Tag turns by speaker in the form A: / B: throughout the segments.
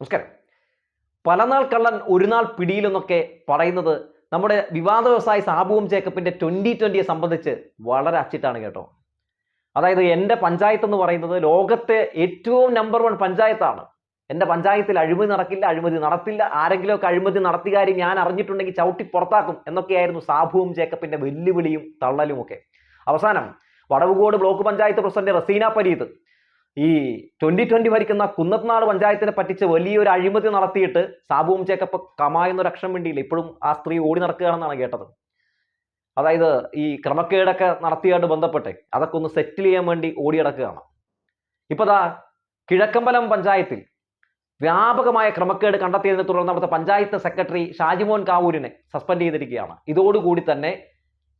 A: നമസ്കാരം. പലനാൾ കള്ളൻ ഒരു നാൾ പിടിയിലെന്നൊക്കെ പറയുന്നത് നമ്മുടെ വിവാദ വ്യവസായി സാബുവും ജേക്കബിന്റെ ട്വന്റി ട്വന്റിയെ സംബന്ധിച്ച് വളരെ അച്ചിട്ടാണ് കേട്ടോ. അതായത് എന്റെ പഞ്ചായത്ത് എന്ന് പറയുന്നത് ലോകത്തെ ഏറ്റവും നമ്പർ വൺ പഞ്ചായത്താണ്. എന്റെ പഞ്ചായത്തിൽ അഴിമതി നടക്കില്ല അഴിമതി നടത്തില്ല. ആരെങ്കിലുമൊക്കെ അഴിമതി കാര്യം ഞാൻ അറിഞ്ഞിട്ടുണ്ടെങ്കിൽ ചവിട്ടി പുറത്താക്കും എന്നൊക്കെയായിരുന്നു സാബുവും ജേക്കബിന്റെ വെല്ലുവിളിയും തള്ളലുമൊക്കെ. അവസാനം വടവുകോട് ബ്ലോക്ക് പഞ്ചായത്ത് പ്രസിഡന്റ് റസീന പരീത് ഈ ട്വന്റി ട്വന്റി ഭരിക്കുന്ന കുന്നത്നാട് പഞ്ചായത്തിനെ പറ്റിച്ച് വലിയൊരു അഴിമതി നടത്തിയിട്ട് സാബുവും ചേക്കപ്പ് കമായെന്നൊരു അക്ഷരം വേണ്ടിയില്ല ഇപ്പോഴും ആ സ്ത്രീ ഓടി നടക്കുകയാണെന്നാണ് കേട്ടത്. അതായത് ഈ ക്രമക്കേടൊക്കെ നടത്തിയായിട്ട് ബന്ധപ്പെട്ട് അതൊക്കെ ഒന്ന് സെറ്റിൽ ചെയ്യാൻ വേണ്ടി ഓടി നടക്കുകയാണ്. ഇപ്പൊ ദാ കിഴക്കമ്പലം പഞ്ചായത്തിൽ വ്യാപകമായ ക്രമക്കേട് കണ്ടെത്തിയതിനെ തുടർന്ന് അവിടുത്തെ പഞ്ചായത്ത് സെക്രട്ടറി ഷാജിമോൻ കാവൂരിനെ സസ്പെൻഡ് ചെയ്തിരിക്കുകയാണ്. ഇതോടുകൂടി തന്നെ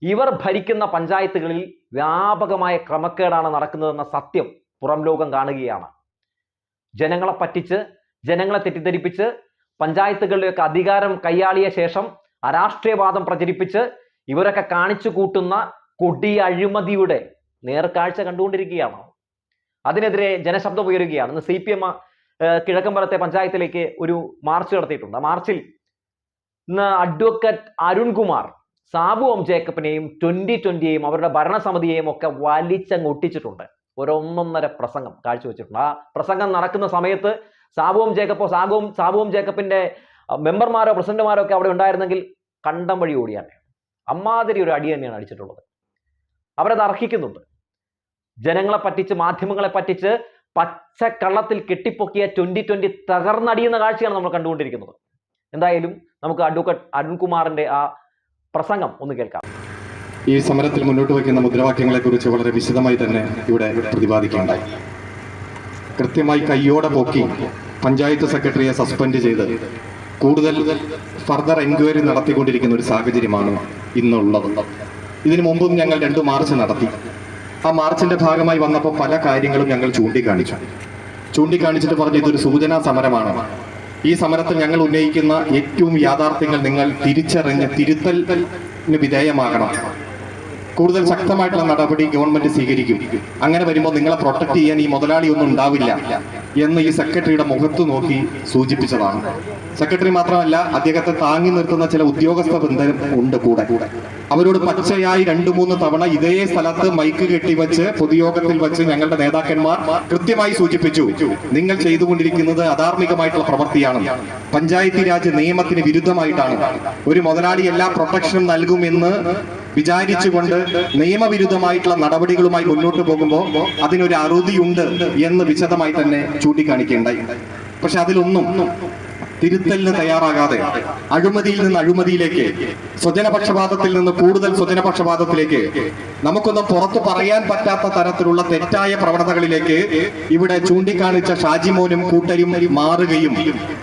A: ഇവർ ഭരിക്കുന്ന പഞ്ചായത്തുകളിൽ വ്യാപകമായ ക്രമക്കേടാണ് നടക്കുന്നതെന്ന സത്യം പുറം ലോകം കാണുകയാണ്. ജനങ്ങളെ പറ്റിച്ച് ജനങ്ങളെ തെറ്റിദ്ധരിപ്പിച്ച് പഞ്ചായത്തുകളിലൊക്കെ അധികാരം കൈയാളിയ ശേഷം അരാഷ്ട്രീയവാദം പ്രചരിപ്പിച്ച് ഇവരൊക്കെ കാണിച്ചു കൂട്ടുന്ന കൊടിയ അഴിമതിയുടെ നേർക്കാഴ്ച കണ്ടുകൊണ്ടിരിക്കുകയാണ്. അതിനെതിരെ ജനശബ്ദം ഉയരുകയാണ്. ഇന്ന് സി പി എം കിഴക്കമ്പലത്തെ പഞ്ചായത്തിലേക്ക് ഒരു മാർച്ച് നടത്തിയിട്ടുണ്ട്. മാർച്ചിൽ ഇന്ന് അഡ്വക്കേറ്റ് അരുൺകുമാർ സാബു എം ജേക്കബിനെയും ട്വന്റി ട്വന്റിയെയും അവരുടെ ഭരണസമിതിയെയും ഒക്കെ വലിച്ചങ്ങ് ഒട്ടിച്ചിട്ടുണ്ട്. ഒരൊന്നൊന്നര പ്രസംഗം കാഴ്ചവെച്ചിട്ടുണ്ട് ആ പ്രസംഗം നടക്കുന്ന സമയത്ത് സാബുവും ജേക്കബോ സാബുവും സാബുവും ജേക്കബിന്റെ മെമ്പർമാരോ പ്രസിഡന്റുമാരോ ഒക്കെ അവിടെ ഉണ്ടായിരുന്നെങ്കിൽ കണ്ടം വഴി ഓടിയാണ് അമ്മാതിരി ഒരു അടി തന്നെയാണ് അടിച്ചിട്ടുള്ളത്. അവരത് അർഹിക്കുന്നുണ്ട്. ജനങ്ങളെ പറ്റിച്ച് മാധ്യമങ്ങളെ പറ്റിച്ച് പച്ചക്കള്ളത്തിൽ കെട്ടിപ്പൊക്കിയ ട്വന്റി ട്വന്റി തകർന്നടിയുന്ന കാഴ്ചയാണ് നമ്മൾ കണ്ടുകൊണ്ടിരിക്കുന്നത്. എന്തായാലും നമുക്ക് അഡ്വക്കേറ്റ് അരുൺകുമാറിന്റെ ആ പ്രസംഗം ഒന്ന് കേൾക്കാം.
B: ഈ സമരത്തിൽ മുന്നോട്ട് വയ്ക്കുന്ന മുദ്രാവാക്യങ്ങളെ കുറിച്ച് വളരെ വിശദമായി തന്നെ ഇവിടെ പ്രതിപാദിക്കുകയുണ്ടായി. കൃത്യമായി കയ്യോടെ പോക്കി പഞ്ചായത്ത് സെക്രട്ടറിയെ സസ്പെൻഡ് ചെയ്ത് കൂടുതൽ ഫർദർ എൻക്വയറി നടത്തിക്കൊണ്ടിരിക്കുന്ന ഒരു സാഹചര്യമാണ് ഇന്നുള്ളത്. ഇതിനു മുമ്പും ഞങ്ങൾ രണ്ട് മാർച്ച് നടത്തി. ആ മാർച്ചിന്റെ ഭാഗമായി വന്നപ്പോൾ പല കാര്യങ്ങളും ഞങ്ങൾ ചൂണ്ടിക്കാണിച്ചു. ചൂണ്ടിക്കാണിച്ചിട്ട് പറഞ്ഞു ഇതൊരു സൂചനാ സമരമാണ്. ഈ സമരത്തിൽ ഞങ്ങൾ ഉന്നയിക്കുന്ന ഏറ്റവും യാഥാർത്ഥ്യങ്ങൾ നിങ്ങൾ തിരിച്ചറിഞ്ഞ് തിരുത്തലിന് വിധേയമാകണം. കൂടുതൽ ശക്തമായിട്ടുള്ള നടപടി ഗവൺമെന്റ് സ്വീകരിക്കും. അങ്ങനെ വരുമ്പോൾ നിങ്ങളെ പ്രൊട്ടക്ട് ചെയ്യാൻ ഈ മുതലാളി ഒന്നും ഉണ്ടാവില്ല എന്ന് ഈ സെക്രട്ടറിയുടെ മുഖത്ത് നോക്കി സൂചിപ്പിച്ചതാണ്. സെക്രട്ടറി മാത്രമല്ല അദ്ദേഹത്തെ താങ്ങി നിർത്തുന്ന ചില ഉദ്യോഗസ്ഥ ബന്ധം ഉണ്ട് കൂടെ. അവരോട് പച്ചയായി രണ്ടു മൂന്ന് തവണ ഇതേ സ്ഥലത്ത് മൈക്ക് കെട്ടിവെച്ച് പൊതുയോഗത്തിൽ വെച്ച് ഞങ്ങളുടെ നേതാക്കന്മാർ കൃത്യമായി സൂചിപ്പിച്ചു നിങ്ങൾ ചെയ്തുകൊണ്ടിരിക്കുന്നത് അധാർമികമായിട്ടുള്ള പ്രവൃത്തിയാണ് പഞ്ചായത്തി രാജ് നിയമത്തിന് വിരുദ്ധമായിട്ടാണ്. ഒരു മുതലാളി എല്ലാ പ്രൊട്ടക്ഷനും നൽകുമെന്ന് വിചാരിച്ചുകൊണ്ട് നിയമവിരുദ്ധമായിട്ടുള്ള നടപടികളുമായി മുന്നോട്ട് പോകുമ്പോൾ അതിനൊരു അറുതിയുണ്ട് എന്ന് വിശദമായി തന്നെ ചൂണ്ടിക്കാണിക്കേണ്ടായി. പക്ഷെ അതിലൊന്നും തിരുത്തലിന് തയ്യാറാകാതെ അഴിമതിയിൽ നിന്ന് അഴിമതിയിലേക്ക് സ്വജനപക്ഷപാതത്തിൽ നിന്ന് കൂടുതൽ സ്വജനപക്ഷപാതത്തിലേക്ക് നമുക്കൊന്നും പുറത്തു പറയാൻ പറ്റാത്ത തരത്തിലുള്ള തെറ്റായ പ്രവണതകളിലേക്ക് ഇവിടെ ചൂണ്ടിക്കാണിച്ച ഷാജിമോനും കൂട്ടരും മാറുകയും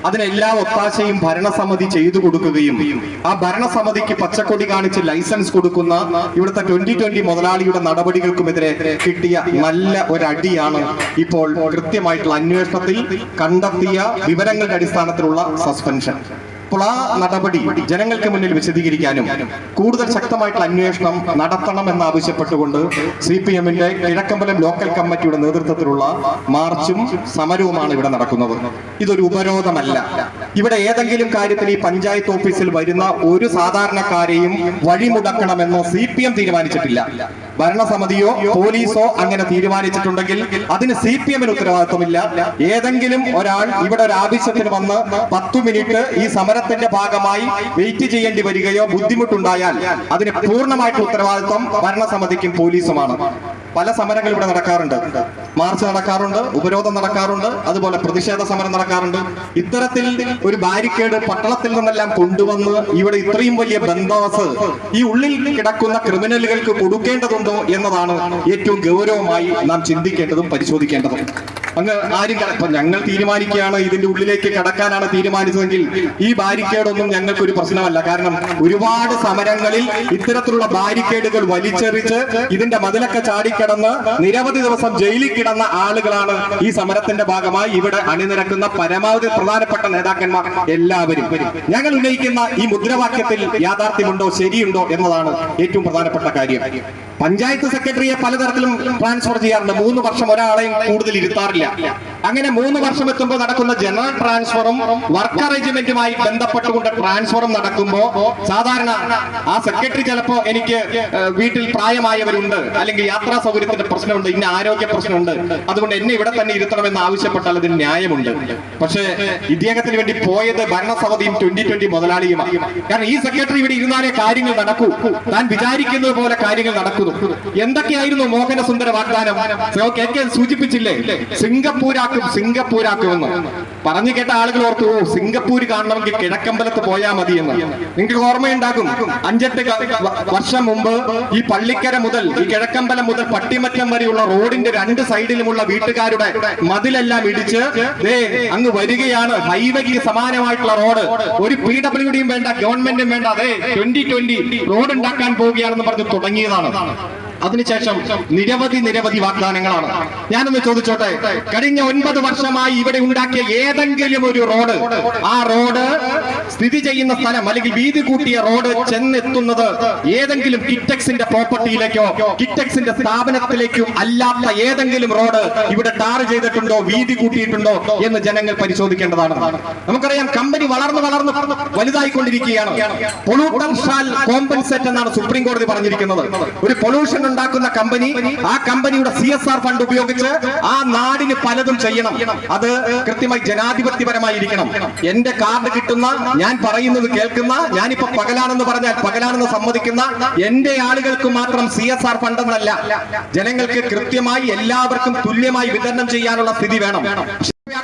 B: അതിനെല്ലാ ഒത്താശയും ഭരണസമിതി ചെയ്തു കൊടുക്കുകയും ആ ഭരണസമിതിക്ക് പച്ചക്കൊടി കാണിച്ച് ലൈസൻസ് കൊടുക്കുന്ന ഇവിടുത്തെ ട്വന്റി ട്വന്റി മുതലാളിയുടെ നടപടികൾക്കുമെതിരെ കിട്ടിയ നല്ല ഒരടിയാണ് ഇപ്പോൾ കൃത്യമായിട്ടുള്ള അന്വേഷണത്തിൽ കണ്ടെത്തിയ വിവരങ്ങളുടെ അടിസ്ഥാനത്തിലുള്ള സസ്പെൻഷൻ അപ്പോൾ ആ നടപടി ജനങ്ങൾക്ക് മുന്നിൽ വിശദീകരിക്കാനും കൂടുതൽ ശക്തമായിട്ടുള്ള അന്വേഷണം നടത്തണം എന്നാവശ്യപ്പെട്ടുകൊണ്ട് സി പി എമ്മിന്റെ കിഴക്കമ്പലം ലോക്കൽ കമ്മിറ്റിയുടെ നേതൃത്വത്തിലുള്ള മാർച്ചും സമരവുമാണ് ഇവിടെ നടക്കുന്നത്. ഇതൊരു ഉപരോധമല്ല. ഇവിടെ ഏതെങ്കിലും കാര്യത്തിൽ ഈ പഞ്ചായത്ത് ഓഫീസിൽ വരുന്ന ഒരു സാധാരണക്കാരെയും വഴിമുടക്കണമെന്ന് സി പി എം തീരുമാനിച്ചിട്ടില്ല. ഭരണസമിതിയോ പോലീസോ അങ്ങനെ തീരുമാനിച്ചിട്ടുണ്ടെങ്കിൽ അതിന് സി പി എമ്മിന് ഉത്തരവാദിത്വമില്ല. ഏതെങ്കിലും ഒരാൾ ഇവിടെ ഒരു ആവശ്യത്തിന് വന്ന് പത്തു മിനിറ്റ് ഈ സമരത്തിന്റെ ഭാഗമായി വെയിറ്റ് ചെയ്യേണ്ടി വരികയോ ബുദ്ധിമുട്ടുണ്ടായാൽ അതിന് പൂർണമായിട്ട് ഉത്തരവാദിത്വം ഭരണസമിതിക്കും പോലീസുമാണ്. പല സമരങ്ങൾ ഇവിടെ നടക്കാറുണ്ട്. മാർച്ച് നടക്കാറുണ്ട് ഉപരോധം നടക്കാറുണ്ട് അതുപോലെ പ്രതിഷേധ സമരം നടക്കാറുണ്ട്. ഇത്തരത്തിൽ ഒരു ബാരിക്കേഡ് പട്ടണത്തിൽ നിന്നെല്ലാം കൊണ്ടുവന്ന് ഇവിടെ ഇത്രയും വലിയ ബന്ദോബസ് ഈ ഉള്ളിൽ കിടക്കുന്ന ക്രിമിനലുകൾക്ക് കൊടുക്കേണ്ടതുണ്ടോ എന്നതാണ് ഏറ്റവും ഗൗരവമായി നാം ചിന്തിക്കേണ്ടതും പരിശോധിക്കേണ്ടതും. അങ്ങ് ആരും കട- ഞങ്ങൾ തീരുമാനിക്കുകയാണ് ഇതിന്റെ ഉള്ളിലേക്ക് കടക്കാനാണ് തീരുമാനിച്ചതെങ്കിൽ ഈ ബാരിക്കേഡൊന്നും ഞങ്ങൾക്ക് ഒരു പ്രശ്നമല്ല. കാരണം ഒരുപാട് സമരങ്ങളിൽ ഇത്തരത്തിലുള്ള ബാരിക്കേഡുകൾ വലിച്ചെറിച്ച് ഇതിന്റെ മതിലൊക്കെ ചാടിക്കിടന്ന് നിരവധി ദിവസം ജയിലിൽ കിടന്ന ആളുകളാണ് ഈ സമരത്തിന്റെ ഭാഗമായി ഇവിടെ അണിനിരക്കുന്ന പരമാവധി പ്രധാനപ്പെട്ട നേതാക്കന്മാർ എല്ലാവരും. ഞങ്ങൾ ഉന്നയിക്കുന്ന ഈ മുദ്രാവാക്യത്തിൽ യാഥാർത്ഥ്യമുണ്ടോ ശരിയുണ്ടോ എന്നതാണ് ഏറ്റവും പ്രധാനപ്പെട്ട കാര്യം. പഞ്ചായത്ത് സെക്രട്ടറിയെ പലതരത്തിലും ട്രാൻസ്ഫർ ചെയ്യാറുണ്ട്. മൂന്ന് വർഷം ഒരാളെയും കൂടുതൽ ഇരുത്താറില്ല. yeah, yeah. അങ്ങനെ മൂന്ന് വർഷം എത്തുമ്പോൾ നടക്കുന്ന ജനറൽ ട്രാൻസ്ഫറും വർക്ക് അറേഞ്ച്മെന്റുമായി ബന്ധപ്പെട്ടുകൊണ്ട് ട്രാൻസ്ഫറും നടക്കുമ്പോൾ സാധാരണ ആ സെക്രട്ടറി ചിലപ്പോ എനിക്ക് വീട്ടിൽ പ്രായമായവരുണ്ട് അല്ലെങ്കിൽ യാത്രാ സൗകര്യത്തിന്റെ പ്രശ്നമുണ്ട് ഇന്ന ആരോഗ്യ പ്രശ്നമുണ്ട് അതുകൊണ്ട് എന്നെ ഇവിടെ തന്നെ ഇരുത്തണമെന്ന് ആവശ്യപ്പെട്ടാൽ അതിന് ന്യായമുണ്ട്. പക്ഷേ ഇദ്ദേഹത്തിന് വേണ്ടി പോയത് ഭരണസമിതിയും ട്വന്റി ട്വന്റി മുതലാളിയുമാണ് കാരണം ഈ സെക്രട്ടറി ഇവിടെ ഇരുന്നാലേ കാര്യങ്ങൾ നടക്കൂ. താൻ വിചാരിക്കുന്നത് പോലെ കാര്യങ്ങൾ നടക്കുന്നു. എന്തൊക്കെയായിരുന്നു മോഹനസുന്ദര വാഗ്ദാനം? കെ കെ സൂചിപ്പിച്ചില്ലേ? സിംഗപ്പൂരാക്കും സിംഗപ്പൂരാക്കുമെന്ന്. പറഞ്ഞു കേട്ട ആളുകൾ ഓർത്തു ഓ സിംഗപ്പൂർ കാണണമെങ്കിൽ കിഴക്കമ്പലത്ത് പോയാൽ മതി എന്ന്. നിങ്ങൾക്ക് ഓർമ്മയുണ്ടാകും അഞ്ചെട്ട് വർഷം മുമ്പ് ഈ പള്ളിക്കര മുതൽ ഈ കിഴക്കമ്പലം മുതൽ പട്ടിമറ്റം വരെയുള്ള റോഡിന്റെ രണ്ട് സൈഡിലുമുള്ള വീട്ടുകാരുടെ മതിലെല്ലാം ഇടിച്ച് അങ്ങ് വരികയാണ്. ഹൈവേക്ക് സമാനമായിട്ടുള്ള റോഡ്. ഒരു പി ഡബ്ല്യു ഡിയും വേണ്ട ഗവൺമെന്റും വേണ്ട. അതെ ട്വന്റി ട്വന്റി റോഡ് ഉണ്ടാക്കാൻ പോവുകയാണെന്ന് പറഞ്ഞ് തുടങ്ങിയതാണ്. അതിനുശേഷം നിരവധി നിരവധി വാഗ്ദാനങ്ങളാണ്. ഞാനൊന്ന് ചോദിച്ചോട്ടെ? കഴിഞ്ഞ ഒൻപത് വർഷമായി ഇവിടെ ഉണ്ടാക്കിയ ഏതെങ്കിലും ഒരു റോഡ് ആ റോഡ് സ്ഥിതി ചെയ്യുന്ന സ്ഥലം അല്ലെങ്കിൽ വീതി കൂട്ടിയ റോഡ് ചെന്നെത്തുന്നത് ഏതെങ്കിലും കിറ്റക്സിന്റെ പ്രോപ്പർട്ടിയിലേക്കോ കിറ്റക്സിന്റെ സ്ഥാപനത്തിലേക്കോ അല്ലാത്ത ഏതെങ്കിലും റോഡ് ഇവിടെ ടാർ ചെയ്തിട്ടുണ്ടോ വീതി കൂട്ടിയിട്ടുണ്ടോ എന്ന് ജനങ്ങൾ പരിശോധിക്കേണ്ടതാണ്. നമുക്കറിയാം കമ്പനി വളർന്ന് വളർന്ന് വലുതായിക്കൊണ്ടിരിക്കുകയാണ്. പൊളൂട്ടൻ ഷാൽ കോമ്പൻസേറ്റ് എന്നാണ് സുപ്രീം കോടതി പറഞ്ഞിരിക്കുന്നത്. ഒരു പൊല്യൂഷൻ ഉണ്ടാക്കുന്ന കമ്പനി ആ കമ്പനിയുടെ സി എസ് ആർ ഫണ്ട് ഉപയോഗിച്ച് ആ നാടിന് പലതും ചെയ്യണം. അത് കൃത്യമായി ജനാധിപത്യപരമായിരിക്കണം. എന്റെ കാർഡ് കിട്ടുന്ന ഞാൻ പറയുന്നത് കേൾക്കുന്ന ഞാനിപ്പോ പകലാണെന്ന് പറഞ്ഞാൽ പകലാണെന്ന് സമ്മതിക്കുന്ന എന്റെ ആളുകൾക്ക് മാത്രം സി എസ് ആർ ഫണ്ട് എന്നല്ല. ജനങ്ങൾക്ക് കൃത്യമായി എല്ലാവർക്കും തുല്യമായി വിതരണം ചെയ്യാനുള്ള സ്ഥിതി വേണം.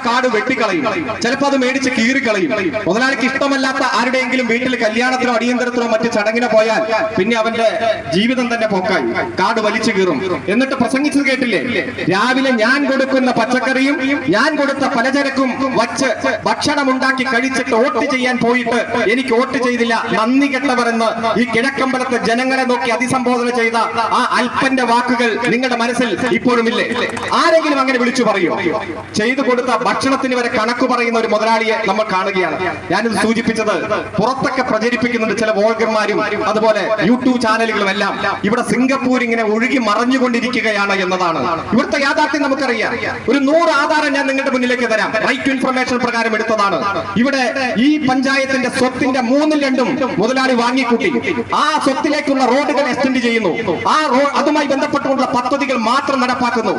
B: കാർഡ് വെട്ടിക്കളയും. ചിലപ്പോ അത് മേടിച്ച് കീറിക്കളയും. മുതലാളിക്ക് ഇഷ്ടമല്ലാത്ത ആരുടെയെങ്കിലും വീട്ടിൽ കല്യാണത്തിനോ അടിയന്തരത്തിനോ മറ്റു ചടങ്ങിനോ പോയാൽ പിന്നെ അവന്റെ ജീവിതം തന്നെ പോക്കായി. കാട് വലിച്ചു കീറും. എന്നിട്ട് പ്രസംഗിച്ചത് കേട്ടില്ലേ? രാവിലെ ഞാൻ കൊടുക്കുന്ന പച്ചക്കറിയും ഞാൻ കൊടുത്ത പലചരക്കും വച്ച് ഭക്ഷണം ഉണ്ടാക്കി കഴിച്ചിട്ട് വോട്ട് ചെയ്യാൻ പോയിട്ട് എനിക്ക് വോട്ട് ചെയ്തില്ല. നന്ദി കെട്ടവരെന്ന് ഈ കിഴക്കമ്പലത്തെ ജനങ്ങളെ നോക്കി അഭിസംബോധന ചെയ്ത ആ അല്പന്റെ വാക്കുകൾ നിങ്ങളുടെ മനസ്സിൽ ഇപ്പോഴും ഇപ്പോഴുമില്ലേ? ആരെങ്കിലും അങ്ങനെ വിളിച്ചു പറയോ? ചെയ്തു കൊടുത്ത ഭക്ഷണത്തിന് വരെ കണക്ക് പറയുന്ന ഒരു മുതലാളിയെ നമ്മൾ കാണുകയാണ്. ഞാനിത് സൂചിപ്പിച്ചത് പുറത്തൊക്കെ പ്രചരിപ്പിക്കുന്നുണ്ട് ചില വോൾഗർമാരും അതുപോലെ യൂട്യൂബ് ചാനലുകളും എല്ലാം ഇവിടെ സിംഗപ്പൂർ ഇങ്ങനെ ഒഴുകി മറഞ്ഞുകൊണ്ടിരിക്കുകയാണ് എന്നതാണ്. ഇവിടുത്തെ യാഥാർത്ഥ്യം നമുക്കറിയാം. ഒരു നൂറ് ആധാരം ഞാൻ നിങ്ങളുടെ മുന്നിലേക്ക് തരാം. റൈറ്റ് ഇൻഫർമേഷൻ പ്രകാരം എടുത്തതാണ്. ഇവിടെ ഈ പഞ്ചായത്തിന്റെ സ്വത്തിന്റെ മൂന്നിൽ രണ്ടും മുതലാളി വാങ്ങിക്കൂട്ടി. ആ സ്വത്തിലേക്കുള്ള റോഡുകൾ എക്സ്റ്റെൻഡ് ചെയ്യുന്നു. ആ റോഡ് അതുമായി ബന്ധപ്പെട്ടുള്ള പദ്ധതികൾ മാത്രം നടപ്പാക്കുന്നു.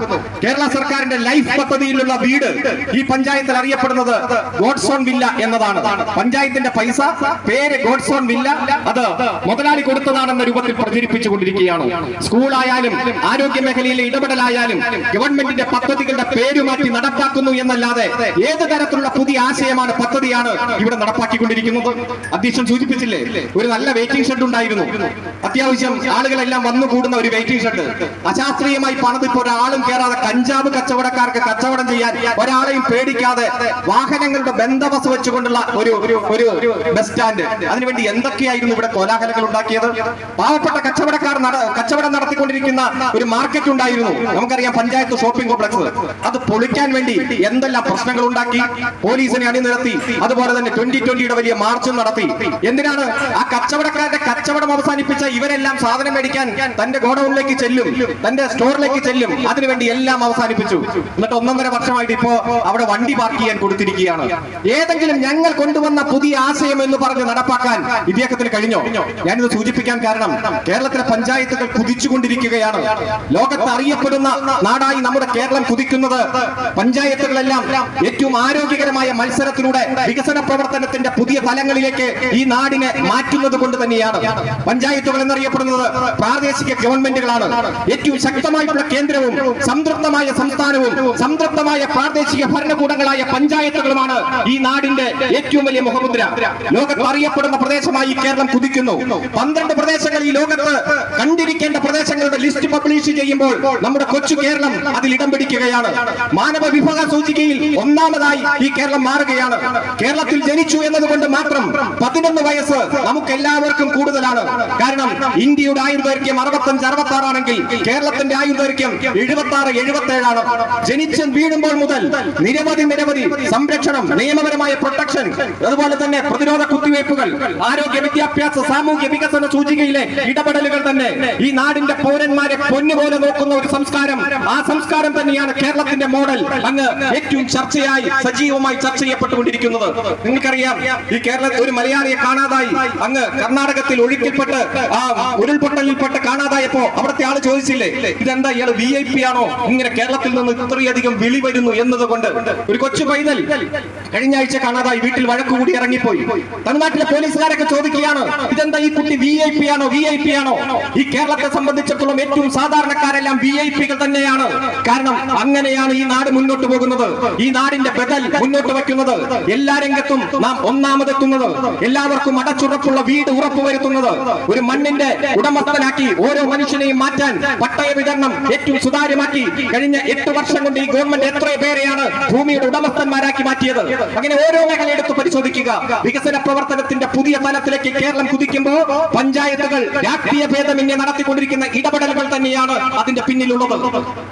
B: കേരള സർക്കാരിന്റെ ലൈഫ് പദ്ധതിയിലുള്ള വീട് ഈ പഞ്ചായത്തിൽ അറിയപ്പെടുന്നത് ഗോഡ്സോൺ വില്ല എന്നതാണ്. പഞ്ചായത്തിന്റെ പൈസ പേര് ഗോഡ്സോൺ വില്ല അത് മുതലാളി കൊടുത്തതാണെന്ന രൂപത്തിൽ പ്രചരിപ്പിച്ചുകൊണ്ടിരിക്കുകയാണ്. സ്കൂളായാലും ആരോഗ്യ മേഖലയിലെ ഇടപെടലായാലും ഗവൺമെന്റിന്റെ പദ്ധതികളുടെ പേര് മാറ്റി നടപ്പാക്കുന്നു എന്നല്ലാതെ ഏത് തരത്തിലുള്ള പുതിയ ആശയമാണ് പദ്ധതിയാണ് ഇവിടെ നടപ്പാക്കിക്കൊണ്ടിരിക്കുന്നത്? അധ്യക്ഷൻ സൂചിപ്പിച്ചില്ലേ? ഒരു നല്ല വെയിറ്റിംഗ് ഷെഡ് ഉണ്ടായിരുന്നു. അത്യാവശ്യം ആളുകളെല്ലാം വന്നു കൂടുന്ന ഒരു വെയിറ്റിംഗ് ഷെഡ് അശാസ്ത്രീയമായി പണത് ഇപ്പോൾ ഒരാളും കയറാതെ കഞ്ചാവ് കച്ചവടക്കാർക്ക് കച്ചവടം ചെയ്യാൻ ഒരാളെയും പേടിക്കാതെ വാഹനങ്ങളുടെ ബന്ധവസ് വെച്ചുകൊണ്ടുള്ള ഒരു ഒരു ബസ് സ്റ്റാൻഡ് അതിനുവേണ്ടി എന്തൊക്കെയായിരുന്നു ഇവിടെ കോലാഹലങ്ങൾ ഉണ്ടാക്കിയത്? പാവപ്പെട്ട കച്ചവടക്കാർ കച്ചവടം നടത്തിക്കൊണ്ടിരിക്കുന്ന ഒരു മാർക്കറ്റ് ഉണ്ടായിരുന്നു. നമുക്കറിയാം പഞ്ചായത്ത് ഷോപ്പിംഗ് കോംപ്ലക്സ് അത് പൊളിക്കാൻ വേണ്ടി എന്തെല്ലാം പ്രശ്നങ്ങൾ ഉണ്ടാക്കി? പോലീസിനെ അണിനിരത്തി. അതുപോലെ തന്നെ ട്വന്റി ട്വന്റിയുടെ വലിയ മാർച്ചും നടത്തി. എന്തിനാണ് ആ കച്ചവടക്കാരുടെ കച്ചവടം അവസാനിപ്പിച്ച ഇവരെല്ലാം സാധനം മേടിക്കാൻ തന്റെ ഗോഡൌണിലേക്ക് ചെല്ലും തന്റെ സ്റ്റോറിലേക്ക് ചെല്ലും. അതിനുവേണ്ടി എല്ലാം അവസാനിപ്പിച്ചു. എന്നിട്ട് ഒന്നൊന്നര വർഷമായിട്ട് ഇപ്പോ അവിടെ വണ്ടി പാർക്ക് ചെയ്യാൻ കൊടുത്തിരിക്കുകയാണ്. ഏതെങ്കിലും ഞങ്ങൾ കൊണ്ടുവന്ന പുതിയ ആശയം എന്ന് പറഞ്ഞ് നടപ്പാക്കാൻ ഇദ്ദേഹത്തിന് കഴിഞ്ഞോ? ഞാനിത് സൂചിപ്പിക്കാൻ കാരണം കേരളത്തിലെ പഞ്ചായത്തുകൾ കുതിച്ചുകൊണ്ടിരിക്കുകയാണ്. ലോകത്ത് അറിയപ്പെടുന്ന നാടായി നമ്മുടെ കേരളം കുതിക്കുന്നത് പഞ്ചായത്തുകളെല്ലാം ഏറ്റവും ആരോഗ്യകരമായ മത്സരത്തിലൂടെ വികസന പ്രവർത്തനത്തിന്റെ പുതിയ തലങ്ങളിലേക്ക് ഈ നാടിനെ മാറ്റുന്നത് കൊണ്ട് തന്നെയാണ്. പഞ്ചായത്തുകൾ എന്നറിയപ്പെടുന്നത് പ്രാദേശിക ഗവൺമെന്റുകളാണ്. ഏറ്റവും ശക്തമായിട്ടുള്ള കേന്ദ്രവും സംതൃപ്തമായ സംസ്ഥാനവും സംതൃപ്തമായ പ്രാദേശിക ഭരണകൂടങ്ങളായ പഞ്ചായത്തുകളുമാണ് ഈ നാടിന്റെ ഏറ്റവും വലിയ മുഖമുദ്ര. ലോകത്ത് അറിയപ്പെടുന്ന പ്രദേശമായി കേരളം കുതിക്കുന്നു. പന്ത്രണ്ട് പ്രദേശങ്ങൾ ഈ ലോകത്ത് കണ്ടിരിക്കേണ്ട പ്രദേശങ്ങളുടെ ലിസ്റ്റ് പബ്ലിഷ് ചെയ്യുമ്പോൾ നമ്മുടെ കൊച്ചു കേരളം അതിൽ ഇടം പിടിക്കുകയാണ്. മാനവ വിഭവ സൂചികയിൽ ഒന്നാമതായി ഈ കേരളം മാറുകയാണ്. കേരളത്തിൽ ജനിച്ചു എന്നതുകൊണ്ട് മാത്രം പതിനൊന്ന് വയസ്സ് നമുക്ക് എല്ലാവർക്കും കൂടുതലാണ്. കാരണം ഇന്ത്യയുടെ ആയുർദൈർഘ്യം അറുപത്തഞ്ച് അറുപത്തി ആറാണെങ്കിൽ കേരളത്തിന്റെ ആയുർദൈർഘ്യം എഴുപത്തി ആറ് എഴുപത്തി ഏഴാണ് ജനിച്ച് വീഴുമ്പോൾ മുതൽ നിരവധി നിരവധി സംരക്ഷണം നിയമപരമായ പ്രൊട്ടക്ഷൻ അതുപോലെ തന്നെ പ്രതിരോധ കുത്തിവയ്പ്പുകൾ ആരോഗ്യ വിദ്യാഭ്യാസ സാമൂഹ്യ വികസന സൂചികയിലെ ഇടപെടലുകൾ തന്നെ. ഈ നാടിന്റെ പൗരന്മാരെ പൊന്നുപോലെ നോക്കുന്ന ഒരു സംസ്കാരം ആ സംസ്കാരം തന്നെയാണ് കേരളത്തിന്റെ മോഡൽ. അങ്ങ് ഏറ്റവും ചർച്ചയായി സജീവമായി ചർച്ച ചെയ്യപ്പെട്ടുകൊണ്ടിരിക്കുന്നത്. നിങ്ങൾക്കറിയാം ഈ കേരളത്തിൽ ഒരു മലയാളിയെ കാണാതായി. അങ്ങ് കർണാടകത്തിൽ ഒഴുക്കിൽപ്പെട്ട് ആ ഉരുൾപൊട്ടലിൽപ്പെട്ട് കാണാതായപ്പോ അവിടുത്തെ ആൾ ചോദിച്ചില്ലേ ഇതെന്താ ഇയാൾ വി ഐ പി ആണോ? ഇങ്ങനെ കേരളത്തിൽ നിന്ന് ഇത്രയധികം വിളി വരുന്നു എന്നതുകൊണ്ട് ഒരു കൊച്ചു പൈതൽ കഴിഞ്ഞ ആഴ്ച കാണാതായി. വീട്ടിൽ വഴക്ക് കൂടി ഇറങ്ങിപ്പോയി. തമിഴ്നാട്ടിലെ പോലീസുകാരൊക്കെ ചോദിക്കുകയാണ് ഇതെന്താ ഈ കുട്ടി വി ഐ പി ആണോ? വി ഐ പി ആണോ? ഈ കേരളത്തെ സംബന്ധിച്ചിടത്തോളം ഏറ്റവും സാധാരണക്കാരെല്ലാം വി ഐ പികൾ തന്നെയാണ്. കാരണം അങ്ങനെയാണ് ഈ നാട് മുന്നോട്ട് പോകുന്നത്. ഈ നാടിന്റെ ബദൽ മുന്നോട്ട് വയ്ക്കുന്നത്. എല്ലാ രംഗത്തും നാം ഒന്നാമതെത്തുന്നത്. എല്ലാവർക്കും അടച്ചുറപ്പുള്ള വീട് ഉറപ്പുവരുത്തുന്നത്. ഒരു മണ്ണിന്റെ ഉടമസ്ഥനാക്കി ഓരോ മനുഷ്യനെയും മാറ്റാൻ പട്ടയ വിതരണം ഏറ്റവും സുതാര്യമാക്കി കഴിഞ്ഞ എട്ട് വർഷം കൊണ്ട് ഈ ഗവൺമെന്റ് എത്ര പേരെയാണ് ഭൂമിയുടെ ഉടമസ്ഥന്മാരാക്കി മാറ്റിയത്. അങ്ങനെ ഓരോ മേഖല എടുത്ത് പരിശോധിക്കുക. വികസന പ്രവർത്തനത്തിന്റെ പുതിയ തലത്തിലേക്ക് കേരളം കുതിക്കുമ്പോൾ പഞ്ചായത്തുകൾ രാഷ്ട്രീയ ഭേദമന്യേ നടത്തിക്കൊണ്ടിരിക്കുന്ന ഇടപെടലുകൾ തന്നെയാണ് അതിന്റെ പിന്നിലുള്ളത്.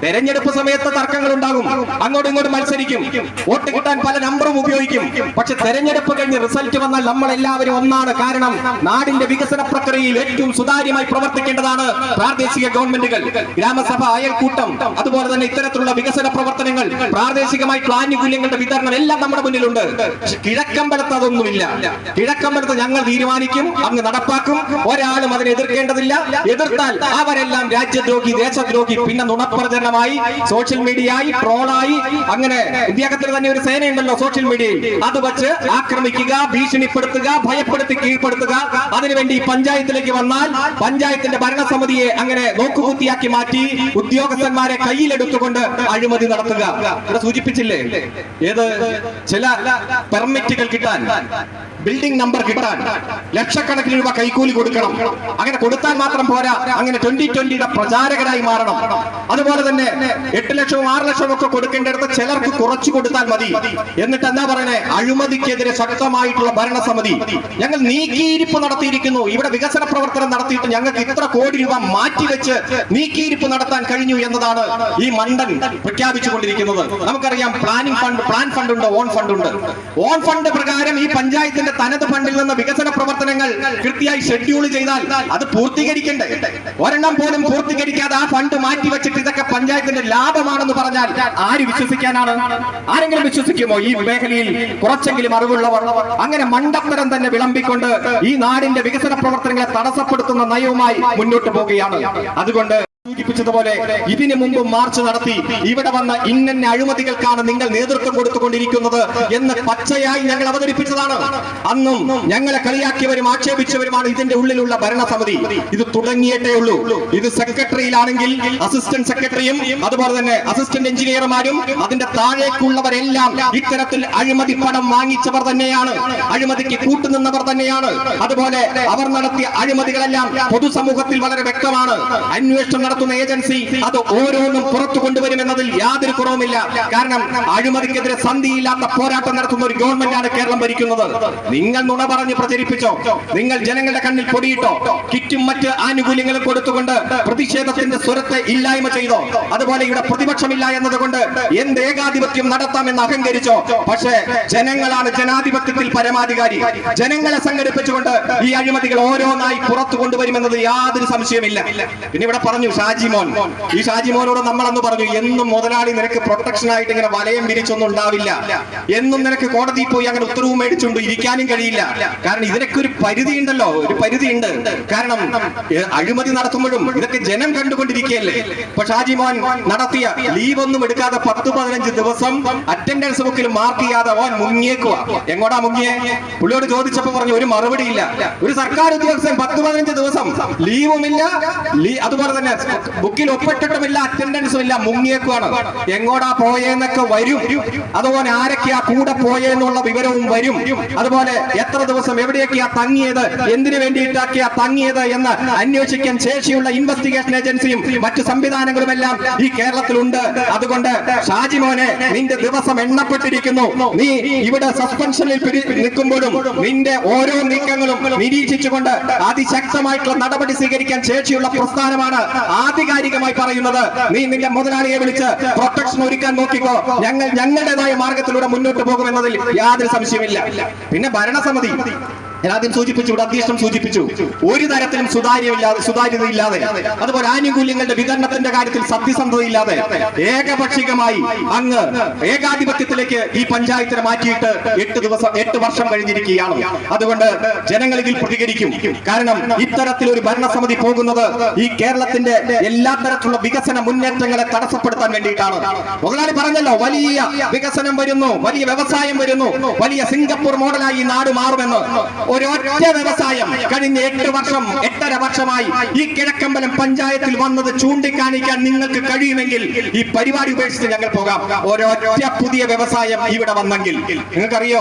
B: തെരഞ്ഞെടുപ്പ് സമയത്ത് തർക്കങ്ങൾ ഉണ്ടാകും. അങ്ങോട്ടും ഇങ്ങോട്ടും മത്സരിക്കും. വോട്ട് കിട്ടാൻ പല നമ്പറും ഉപയോഗിക്കും. പക്ഷെ തെരഞ്ഞെടുപ്പ് കഴിഞ്ഞ് റിസൾട്ട് വന്നാൽ നമ്മൾ എല്ലാവരും ഒന്നാണ്. കാരണം നാടിന്റെ വികസന പ്രക്രിയയിൽ ഏറ്റവും സുതാര്യമായി പ്രവർത്തിക്കേണ്ടതാണ് പ്രാദേശിക ഗവൺമെന്റുകൾ. ഗ്രാമസഭ അയൽക്കൂട്ടം അതുപോലെ തന്നെ ഇത്തരത്തിലുള്ള വികസന പ്രവർത്തനങ്ങൾ പ്രാദേശികമായിട്ടുള്ള ആനുകൂല്യങ്ങളുടെ വിതരണം എല്ലാം നമ്മുടെ മുന്നിലുണ്ട്. പക്ഷെ കിഴക്കമ്പലത്ത് അതൊന്നുമില്ല. കിഴക്കമ്പലത്ത് ഞങ്ങൾ തീരുമാനിക്കും അങ്ങ് നടപ്പാക്കും. ഒരാളും അതിനെ എതിർക്കേണ്ടതില്ല. എതിർത്താൽ അവരെല്ലാം രാജ്യദ്രോഹി ദേശദ്രോഹി പിന്നെ നുണപ്രചരണമായി സോഷ്യൽ മീഡിയ മീഡിയയായി ട്രോളായി അങ്ങനെ ഉദ്യോഗത്തിൽ തന്നെ ഒരു സേനയുണ്ടല്ലോ സോഷ്യൽ മീഡിയയിൽ അത് വെച്ച് ആക്രമിക്കുക ഭീഷണിപ്പെടുത്തുക ഭയപ്പെടുത്തി കീഴ്പ്പെടുത്തുക. അതിനുവേണ്ടി പഞ്ചായത്തിലേക്ക് വന്നാൽ പഞ്ചായത്തിന്റെ ഭരണസമിതിയെ അങ്ങനെ നോക്കുകുത്തിയാക്കി മാറ്റി ഉദ്യോഗസ്ഥന്മാരെ കയ്യിലെടുത്തുകൊണ്ട് അഴിമതി നടത്തുക. ഇവിടെ സൂചിപ്പിച്ചില്ലേ? ഏത്? ചില പെർമിറ്റുകൾ കിട്ടാൻ ബിൽഡിംഗ് നമ്പർ കിട്ടാൻ ലക്ഷക്കണക്കിന് രൂപ കൈക്കൂലി കൊടുക്കണം. അങ്ങനെ കൊടുത്താൽ മാത്രം പോരാ. അങ്ങനെ ട്വന്റി ട്വന്റിയുടെ പ്രചാരകരായി മാറണം. അതുപോലെ തന്നെ എട്ട് ലക്ഷവും ആറ് ലക്ഷവും ഒക്കെ കൊടുക്കേണ്ടടുത്ത് ചിലർക്ക് കുറച്ചു കൊടുത്താൽ മതി. എന്നിട്ട് എന്താ പറയണേ? അഴിമതിക്കെതിരെ ശക്തമായിട്ടുള്ള ഭരണസമിതി. ഞങ്ങൾ നീക്കിയിരിപ്പ് നടത്തിയിരിക്കുന്നു. ഇവിടെ വികസന പ്രവർത്തനം നടത്തിയിട്ട് ഞങ്ങൾക്ക് ഇത്ര കോടി രൂപ മാറ്റിവെച്ച് നീക്കിയിരിപ്പ് നടത്താൻ കഴിഞ്ഞു എന്നതാണ് ഈ മണ്ടൻ പ്രഖ്യാപിച്ചുകൊണ്ടിരിക്കുന്നത്. നമുക്കറിയാം പ്ലാനിംഗ് ഫണ്ട് പ്ലാൻ ഫണ്ട് ഉണ്ട് ഓൺ ഫണ്ട് ഉണ്ട് ഓൺ ഫണ്ട് പ്രകാരം ഈ പഞ്ചായത്തിന്റെ തനത് ഫണ്ടിൽ നിന്ന് വികസന പ്രവർത്തനങ്ങൾ കൃത്യമായി ഷെഡ്യൂൾ ചെയ്താൽ അത് പൂർത്തീകരിക്കണ്ടേ? ഒരെണ്ണം പോലും പൂർത്തീകരിക്കാതെ ആ ഫണ്ട് മാറ്റി വെച്ചിട്ട് ഇതൊക്കെ പഞ്ചായത്തിന്റെ ലാഭമാണെന്ന് പറഞ്ഞാൽ ആര് വിശ്വസിക്കാനാണ്? ആരെങ്കിലും വിശ്വസിക്കുമോ? ഈ മേഖലയിൽ കുറച്ചെങ്കിലും അറിവുള്ളവർ. അങ്ങനെ മണ്ടത്തരം തന്നെ വിളമ്പിക്കൊണ്ട് ഈ നാടിന്റെ വികസന പ്രവർത്തനങ്ങളെ തടസ്സപ്പെടുത്തുന്ന നയവുമായി മുന്നോട്ട് പോവുകയാണ്. അതുകൊണ്ട് സൂചിപ്പിച്ചതുപോലെ ഇതിനു മുമ്പ് മാർച്ച് നടത്തി ഇവിടെ വന്ന ഇന്നന്ന അഴിമതികൾക്കാണ് നിങ്ങൾ നേതൃത്വം കൊടുത്തുകൊണ്ടിരിക്കുന്നത് എന്ന് പച്ചയായി ഞങ്ങൾ അവതരിപ്പിച്ചതാണ്. അന്നും ഞങ്ങളെ കളിയാക്കിയവരും ആക്ഷേപിച്ചവരുമാണ് ഇതിന്റെ ഉള്ളിലുള്ള ഭരണസമിതി. ഇത് തുടങ്ങിയിട്ടേ ഉള്ളൂ. ഇത് സെക്രട്ടറിയിലാണെങ്കിൽ അസിസ്റ്റന്റ് സെക്രട്ടറിയും അതുപോലെ തന്നെ അസിസ്റ്റന്റ് എഞ്ചിനീയർമാരും അതിന്റെ താഴേക്കുള്ളവരെല്ലാം ഇത്തരത്തിൽ അഴിമതി പണം വാങ്ങിച്ചവർ തന്നെയാണ്. അഴിമതിക്ക് കൂട്ടുനിന്നവർ തന്നെയാണ്. അതുപോലെ അവർ നടത്തിയ അഴിമതികളെല്ലാം പൊതുസമൂഹത്തിൽ വളരെ വ്യക്തമാണ്. അന്വേഷണം നടത്തുന്ന ഏജൻസി അത് ഓരോന്നും പുറത്തു കൊണ്ടുവരുമെന്നതിൽ യാതൊരു കുറവുമില്ല. കാരണം അഴിമതിക്കെതിരെ സന്ധിയില്ലാത്ത പോരാട്ടം നടത്തുന്ന ഒരു ഗവൺമെന്റാണ് കേരളം ഭരിക്കുന്നത്. നിങ്ങൾ നുണ പറഞ്ഞ് പ്രചരിപ്പിച്ചോ? നിങ്ങൾ ജനങ്ങളുടെ കണ്ണിൽ പൊടിയിട്ടോ? കിറ്റും മറ്റ് ആനുകൂല്യങ്ങളും കൊടുത്തുകൊണ്ട് പ്രതിഷേധത്തിന്റെ സ്വരത്തെ ഇല്ലായ്മ ചെയ്തോ? അതുപോലെ ഇവിടെ പ്രതിപക്ഷമില്ല എന്നതുകൊണ്ട് എന്ത് ഏകാധിപത്യം നടത്താമെന്ന് അഹങ്കരിച്ചോ? പക്ഷേ ജനങ്ങളാണ് ജനാധിപത്യത്തിൽ പരമാധികാരി. ജനങ്ങളെ സംഘടിപ്പിച്ചുകൊണ്ട് ഈ അഴിമതികൾ ഓരോന്നായി പുറത്തു കൊണ്ടുവരുമെന്നത് യാതൊരു സംശയമില്ല പിന്നെ ഇവിടെ പറഞ്ഞു ഷാജിമോൻ. ഈ ഷാജിമോനോട് നമ്മൾ അന്ന് പറഞ്ഞു എന്നും മുതലാളി നിനക്ക് പ്രൊട്ടക്ഷൻ ആയിട്ട് ഇങ്ങനെ വലയം വിരിച്ചൊന്നും ഉണ്ടാവില്ല. എന്നും നിനക്ക് കോടതിയിൽ പോയി അങ്ങനെ ഉത്തരവ് മേടിച്ചുകൊണ്ട് ഇരിക്കാനും കഴിയില്ല. കാരണം ഇതിനൊക്കെ ഒരു പരിധി ഉണ്ടല്ലോ ഒരു പരിധി ഉണ്ട് കാരണം അഴിമതി നടത്തുമ്പോഴും ഇതൊക്കെ ജനം കണ്ടുകൊണ്ടിരിക്കുകയല്ലേ? ഇപ്പൊ ഷാജിമോൻ നടത്തിയ ലീവ് ഒന്നും എടുക്കാതെ പത്ത് പതിനഞ്ച് ദിവസം അറ്റൻഡൻസ് ബുക്കിൽ മാർക്ക് ചെയ്യാതെ അവൻ മുങ്ങിയേക്കുക എങ്ങോട്ടാ മുങ്ങിയേ? പുള്ളിയോട് ചോദിച്ചപ്പോ പറഞ്ഞു ഒരു മറുപടി ഇല്ല ഒരു സർക്കാർ ഉദ്യോഗസ്ഥൻ പത്ത് പതിനഞ്ച് ദിവസം ലീവുമില്ല. അതുപോലെ തന്നെ ബുക്കിൽ ഒപ്പിട്ടിട്ടുമില്ല അറ്റൻഡൻസും ഇല്ല മുങ്ങിയേക്കുവാണ്. എങ്ങോടാ പോയെന്നൊക്കെ വരും. അതുപോലെ ആരൊക്കെയാ കൂടെ പോയെന്നുള്ള വിവരവും വരും. അതുപോലെ എത്ര ദിവസം എവിടെയൊക്കെയാ തങ്ങിയത് എന്തിനു വേണ്ടിയിട്ടൊക്കെയാ തങ്ങിയത് എന്ന് അന്വേഷിക്കാൻ ശേഷിയുള്ള ഇൻവെസ്റ്റിഗേഷൻ ഏജൻസിയും മറ്റു സംവിധാനങ്ങളുമെല്ലാം ഈ കേരളത്തിലുണ്ട്. അതുകൊണ്ട് ഷാജിമോനെ നിന്റെ ദിവസം എണ്ണപ്പെട്ടിരിക്കുന്നു. നീ ഇവിടെ സസ്പെൻഷനിൽ നിൽക്കുമ്പോഴും നിന്റെ ഓരോ നീക്കങ്ങളും നിരീക്ഷിച്ചുകൊണ്ട് അതിശക്തമായിട്ടുള്ള നടപടി സ്വീകരിക്കാൻ ശേഷിയുള്ള പ്രസ്ഥാനമാണ് ആധികാരികമായി പറയുന്നത് നീ നിന്റെ മുതലാളിയെ വിളിച്ച് പ്രൊട്ടക്ഷൻ ഒരുക്കാൻ നോക്കിക്കോ. ഞങ്ങൾ ഞങ്ങളുടേതായ മാർഗത്തിലൂടെ മുന്നോട്ട് പോകുമെന്നതിൽ യാതൊരു സംശയമില്ല പിന്നെ ഭരണസമിതി. ഞാൻ ആദ്യം സൂചിപ്പിച്ചു ഇവിടെ അധ്യക്ഷൻ സൂചിപ്പിച്ചു. ഒരു തരത്തിലും സുതാര്യമില്ലാതെ സുതാര്യതയില്ലാതെ. അതുപോലെ ആനുകൂല്യങ്ങളുടെ വിതരണത്തിന്റെ കാര്യത്തിൽ സത്യസന്ധതയില്ലാതെ ഏകപക്ഷികമായി അങ്ങ് ഏകാധിപത്യത്തിലേക്ക് ഈ പഞ്ചായത്തിനെ മാറ്റിയിട്ട് എട്ട് ദിവസം എട്ട് വർഷം കഴിഞ്ഞിരിക്കുകയാണ്. അതുകൊണ്ട് ജനങ്ങൾ ഇതിൽ പ്രതികരിക്കും. കാരണം ഇത്തരത്തിൽ ഒരു ഭരണസമിതി പോകുന്നത് ഈ കേരളത്തിന്റെ എല്ലാ തരത്തിലുള്ള വികസന മുന്നേറ്റങ്ങളെ തടസ്സപ്പെടുത്താൻ വേണ്ടിയിട്ടാണ്. മുതലാളി പറഞ്ഞല്ലോ വലിയ വികസനം വരുന്നു വലിയ വ്യവസായം വരുന്നു വലിയ സിംഗപ്പൂർ മോഡലായി ഈ നാട് മാറുമെന്ന്. ഒരൊറ്റ വ്യവസായം കഴിഞ്ഞ എട്ട് വർഷം എട്ടര ഈ കിഴക്കമ്പലം പഞ്ചായത്തിൽ വന്നത് ചൂണ്ടിക്കാണിക്കാൻ നിങ്ങൾക്ക് കഴിയുമെങ്കിൽ ഈ പരിപാടി ഉപേക്ഷിച്ച് ഞങ്ങൾ പോകാം. ഒരൊറ്റ പുതിയ വ്യവസായം ഇവിടെ വന്നെങ്കിൽ. നിങ്ങൾക്കറിയോ?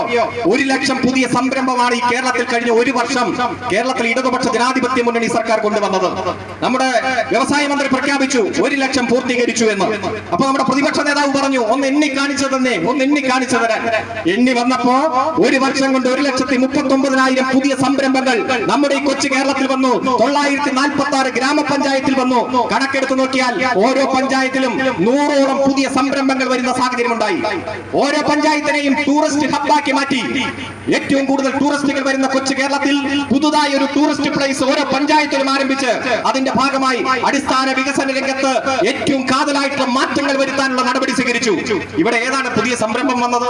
B: ഒരു ലക്ഷം പുതിയ സംരംഭമാണ് ഈ കേരളത്തിൽ കഴിഞ്ഞ ഒരു വർഷം കേരളത്തിൽ ഇടതുപക്ഷ ജനാധിപത്യ മുന്നണി സർക്കാർ കൊണ്ടുവന്നത്. നമ്മുടെ വ്യവസായ മന്ത്രി പ്രഖ്യാപിച്ചു ഒരു ലക്ഷം പൂർത്തീകരിച്ചു എന്ന്. അപ്പൊ നമ്മുടെ പ്രതിപക്ഷ നേതാവ് പറഞ്ഞു ഒന്ന് എണ്ണി കാണിച്ചു തന്നെ ഒന്ന് എണ്ണി കാണിച്ചു തരാൻ. എണ്ണി വന്നപ്പോ ഒരു വർഷം കൊണ്ട് ഒരു ലക്ഷത്തി മുപ്പത്തി ഒമ്പതിനായിരം പുതിയ സംരംഭങ്ങൾ നമ്മുടെ ഈ കൊച്ചു കേരളത്തിൽ വന്നു. തൊള്ളായിരത്തി നാൽപ്പത്തി ആറ് ഗ്രാമപഞ്ചായത്തിൽ വന്നു. കണക്കെടുത്ത് നോക്കിയാൽ ഓരോ പഞ്ചായത്തിലും നൂറോളം പുതിയ സംരംഭങ്ങൾ വരുന്ന സാഹചര്യം ഉണ്ടായി ഓരോ പഞ്ചായത്തിനെയും ടൂറിസ്റ്റ് ഹബ്ബാക്കി മാറ്റി. ഏറ്റവും കൂടുതൽ ടൂറിസ്റ്റുകൾ വരുന്ന കൊച്ചു കേരളത്തിൽ പുതുതായി ഒരു ടൂറിസ്റ്റ് പ്ലേസ് ഓരോ പഞ്ചായത്തിലും ആരംഭിച്ച് അതിന്റെ ഭാഗമായി അടിസ്ഥാന വികസന രംഗത്ത് ഏറ്റവും കാതലായിട്ടുള്ള മാറ്റങ്ങൾ വരുത്താനുള്ള നടപടി സ്വീകരിച്ചു. ഇവിടെ ഏതാണ് പുതിയ സംരംഭം വന്നത്?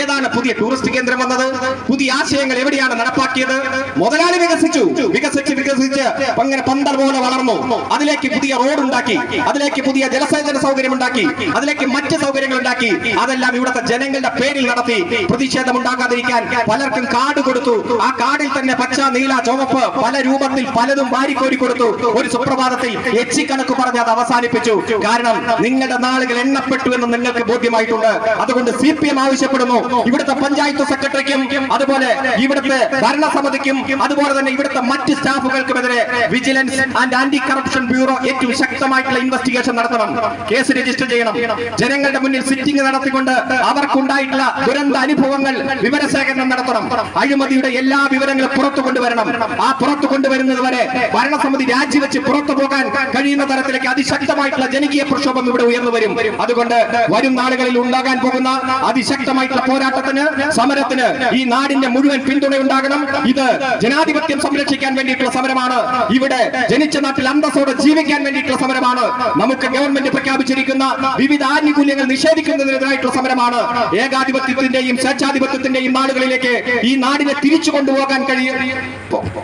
B: ഏതാണ് പുതിയ ടൂറിസ്റ്റ് കേന്ദ്രം വന്നത്? പുതിയ ആശയങ്ങൾ എവിടെയാണ് നടപ്പാക്കിയത്? മുതലാളി വികസിച്ചു. വികസിച്ച് വികസിച്ച് അങ്ങനെ പന്തൽ പോലെ വളർന്നു. അതിലേക്ക് പുതിയ റോഡ് ഉണ്ടാക്കി അതിലേക്ക് പുതിയ ജലസേചന സൗകര്യം ഉണ്ടാക്കി അതിലേക്ക് മറ്റ് സൗകര്യങ്ങൾ ഉണ്ടാക്കി അതെല്ലാം ഇവിടുത്തെ ജനങ്ങളുടെ പേരിൽ നടത്തി പ്രതിഷേധം ഉണ്ടാക്കാതിരിക്കാൻ പലർക്കും കാട് കൊടുത്തു. ആ കാടിൽ തന്നെ പച്ച നീല ചുവപ്പ് പല രൂപത്തിൽ പലതും വാരിക്കോരി കൊടുത്തു. ഒരു സുപ്രഭാതത്തിൽ എച്ചിക്കണക്ക് പറഞ്ഞ് അത് അവസാനിപ്പിച്ചു. കാരണം നിങ്ങളുടെ നാളുകൾ എണ്ണപ്പെട്ടു എന്ന് നിങ്ങൾക്ക് ബോധ്യമായിട്ടുണ്ട്. അതുകൊണ്ട് സി പി എം ആവശ്യപ്പെടുന്നു. ഇവിടുത്തെ പഞ്ചായത്ത് സെക്രട്ടറിക്കും അതുപോലെ ഇവിടുത്തെ ഭരണസമിതിക്കും അതുപോലെ തന്നെ ഇവിടുത്തെ മറ്റ് സ്റ്റാഫുകൾക്കുമെതിരെ vigilance and anti corruption bureau ഏറ്റവും ശക്തമായിട്ടുള്ള ഇൻവെസ്റ്റിഗേഷൻ നടത്തണം. കേസ് രജിസ്റ്റർ ചെയ്യണം. ജനങ്ങളുടെ മുന്നിൽ സിറ്റിംഗ് നടത്തിക്കൊണ്ട് അവർക്കുണ്ടായിട്ടുള്ള ദുരന്ത അനുഭവങ്ങൾ വിവരശേഖരണം നടത്തണം. അഴിമതിയുടെ എല്ലാ വിവരങ്ങളും പുറത്തു കൊണ്ടുവരണം. ആ പുറത്തു കൊണ്ടുവരുന്നത് വരെ ഭരണസമിതി രാജിവെച്ച് പുറത്തു പോകാൻ കഴിയുന്ന തരത്തിലേക്ക് അതിശക്തമായിട്ടുള്ള ജനകീയ പ്രക്ഷോഭം ഇവിടെ ഉയർന്നു വരും. അതുകൊണ്ട് വരും നാളുകളിൽ ഉണ്ടാകാൻ പോകുന്ന അതിശക്തമായിട്ടുള്ള പോരാട്ടത്തിന് സമരത്തിന് ഈ നാടിന്റെ മുഴുവൻ പിന്തുണ ഉണ്ടാകണം ഇത് ജനാധിപത്യം സംരക്ഷിക്കാൻ വേണ്ടിയിട്ടുള്ള സമരമാണ്. ഇവിടെ ജനിച്ച നാട്ടിൽ അന്തസ്സോടെ ജീവിക്കാൻ വേണ്ടിയിട്ടുള്ള സമരമാണ്. നമുക്ക് ഗവൺമെന്റ് പ്രഖ്യാപിച്ചിരിക്കുന്ന വിവിധ ആനുകൂല്യങ്ങൾ നിഷേധിക്കുന്നതിനെതിരായിട്ടുള്ള സമരമാണ്. ഏകാധിപത്യത്തിന്റെയും സ്വേച്ഛാധിപത്യത്തിന്റെയും നാടുകളിലേക്ക് ഈ നാടിനെ തിരിച്ചു കൊണ്ടുപോകാൻ കഴിയും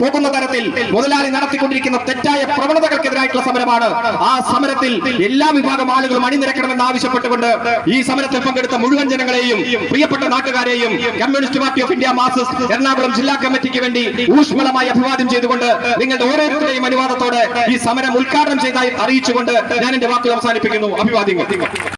B: പോകുന്ന തരത്തിൽ മുതലാളി നടത്തിക്കൊണ്ടിരിക്കുന്ന തെറ്റായ പ്രവണതകൾക്കെതിരായിട്ടുള്ള സമരമാണ്. ആ സമരത്തിൽ എല്ലാ വിഭാഗം ആളുകളും അണിനിരക്കണമെന്ന് ആവശ്യപ്പെട്ടുകൊണ്ട് ഈ സമരത്തിൽ പങ്കെടുത്ത മുഴുവൻ ജനങ്ങളെയും പ്രിയപ്പെട്ട നാട്ടുകാരെയും communist party of India masses Ernakulam ജില്ലാ കമ്മിറ്റിക്ക് വേണ്ടി ഊഷ്മളമായി അഭിവാദ്യം ചെയ്തുകൊണ്ട് നിങ്ങളുടെ ഓരോരുത്തരുടെയും അനുവാദത്തോടെ ഈ സമരം ഉദ്ഘാടനം ചെയ്തായി അറിയിച്ചുകൊണ്ട് ഞാൻ എന്റെ വാക്കുകൾ അവസാനിപ്പിക്കുന്നു. അഭിവാദ്യങ്ങൾ.